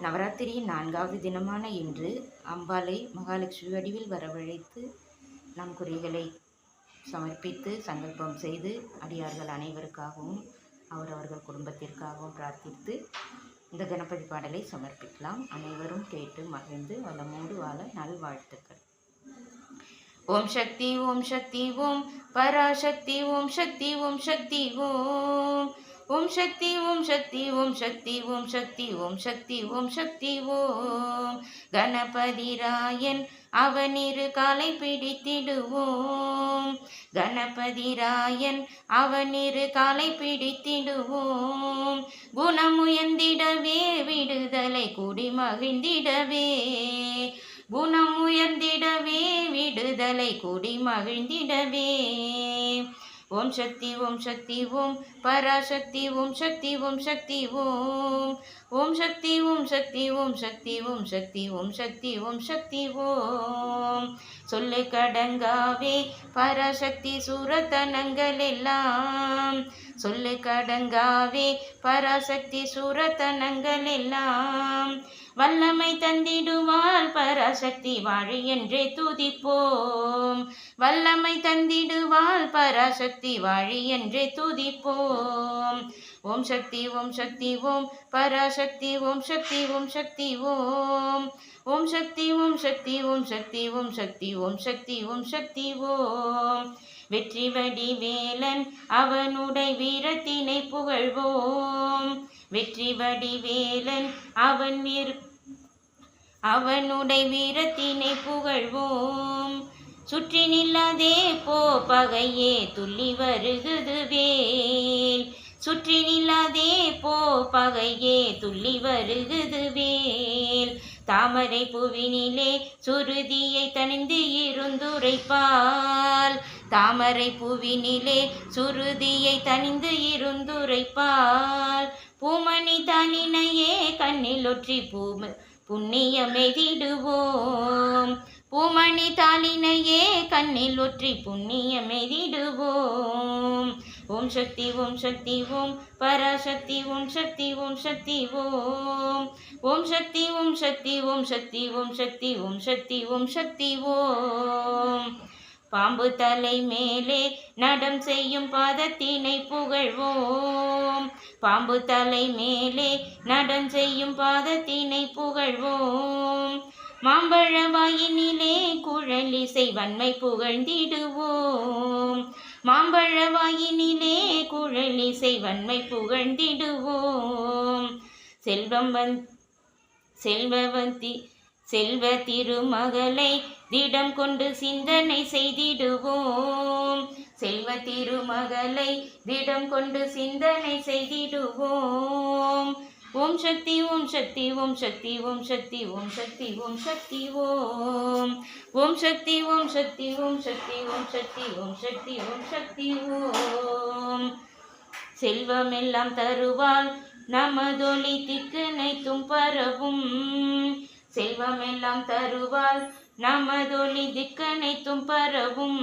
நவராத்திரியின் நான்காவது தினமான இன்று அம்பாளை மகாலட்சுமி வடிவில் வரவழைத்து நம் குறைகளை சமர்ப்பித்து சங்கல்பம் செய்து அடியார்கள் அனைவருக்காகவும் அவரவர்கள் குடும்பத்திற்காகவும் பிரார்த்தித்து இந்த கணபதி பாடலை சமர்ப்பிக்கலாம். அனைவரும் கேட்டு மகிழ்ந்து வளமோடு வாழ நல்வாழ்த்துக்கள் ஓம் சக்தி ஓம் சக்தி ஓம் பராசக்தி ஓம் சக்தி ஓம் சக்தி ஓம் ஓம் சக்தி ஓம் சக்தி ஓம் சக்தி ஓம் சக்தி ஓம் சக்தி ஓம் சக்தி ஓம். கணபதிராயன் அவனிரு காலை பிடித்திடுவோம். கணபதிராயன் அவனிரு காலை பிடித்திடுவோம். குணமுயர்ந்திடவே விடுதலை குடி மகிழ்ந்திடவே. குணமுயர்ந்திடவே விடுதலை குடி மகிழ்ந்திடவே. ஓம் சக்தி ஓம் சக்தி ஓம் பராசக்தி ஓம் சக்தி ஓம் சக்தி ஓம் ஓம் சக்தி ஓம் சக்தி ஓம் சக்தி ஓம் சக்தி ஓம் சக்தி ஓம் சக்தி ஓம் சொல்லு கடங்காவே பராசக்தி சூரத்தனங்கள் எல்லாம் சொல்லு கடங்காவே பராசக்தி சூரத்தனங்கள் எல்லாம் வல்லமை தந்திடுவாள் பராசக்தி வாழி என்றே துதிப்போம் வல்லமை தந்திடுவாள் பராசக்தி வாழி என்றே துதிப்போம் ஓம் சக்தி ஓம் சக்தி ஓம் பராசக்தி ஓம் சக்தி ஓம் சக்தி ஓம் ஓம் சக்தி ஓம் சக்தி ஓம் சக்தி ஓம் சக்தி ஓம் சக்தி ஓம் சக்தி ஓம் வெற்றி வடிவேலன் அவனுடைய வீரத்தினை புகழ்வோம். வெற்றி வடிவேலன் அவன் வீர் அவனுடைய வீரத்தினை புகழ்வோம். சுற்றி நில்லாதே போ பகையே துள்ளி வருகுது வேல். சுற்றி நில்லாதே போ பகையே துள்ளி வருகுது வேல். தாமரை புவினிலே சுருதியை தணிந்து இருந்துரைப்பால். தாமரை புவினிலே சுருதியை தணிந்து இருந்துரைப்பால். பூமணி தானினையே கண்ணில் ஒற்றி பூம புண்ணியமெதிடுவோம் பூமணி தாளினையே கண்ணில் ஒற்றி புண்ணியமெதிடுவோம் ஓம் சக்தி ஓம் சக்தி ஓம் பராசக்தி ஓம் சக்தி ஓம் சக்தி ஓம் ஓம் சக்தி ஓம் சக்தி ஓம் சக்தி ஓம் சக்தி ஓம் சக்தி ஓம் சக்தி ஓம் பாம்பு தலை மேலே நடம் செய்யும் பாதத்தினை புகழ்வோம் பாம்பு தலை மேலே நடம் செய்யும் பாதத்தினை புகழ்வோம் மாம்பழ வாயினிலே குழலிசை வன்மை புகழ்ந்திடுவோம் மாம்பழவாயினிலே குழலிசை வன்மை புகழ்ந்திடுவோம். செல்வம் வந் செல்வவந்தி செல்வ திருமகளை திடம் கொண்டு சிந்தனை செய்திடுவோம். செல்வ திருமகளை திடம் கொண்டு சிந்தனை செய்திடுவோம். ஓம் சக்தி ஓம் சக்தி ஓம் சக்தி ஓம் சக்தி ஓம் சக்தி ஓம் சக்தி ஓம் ஓம் சக்தி ஓம் சக்தி ஓம் சக்தி ஓம் சக்தி ஓம் சக்தி ஓம் சக்தி ஓம் செல்வமெல்லாம் தருவாள் நமதொலி திக்குனைத்தும் பரவும் செல்வமெல்லாம் தருவாள் நமதொலி திக்கனைத்தும் பரவும்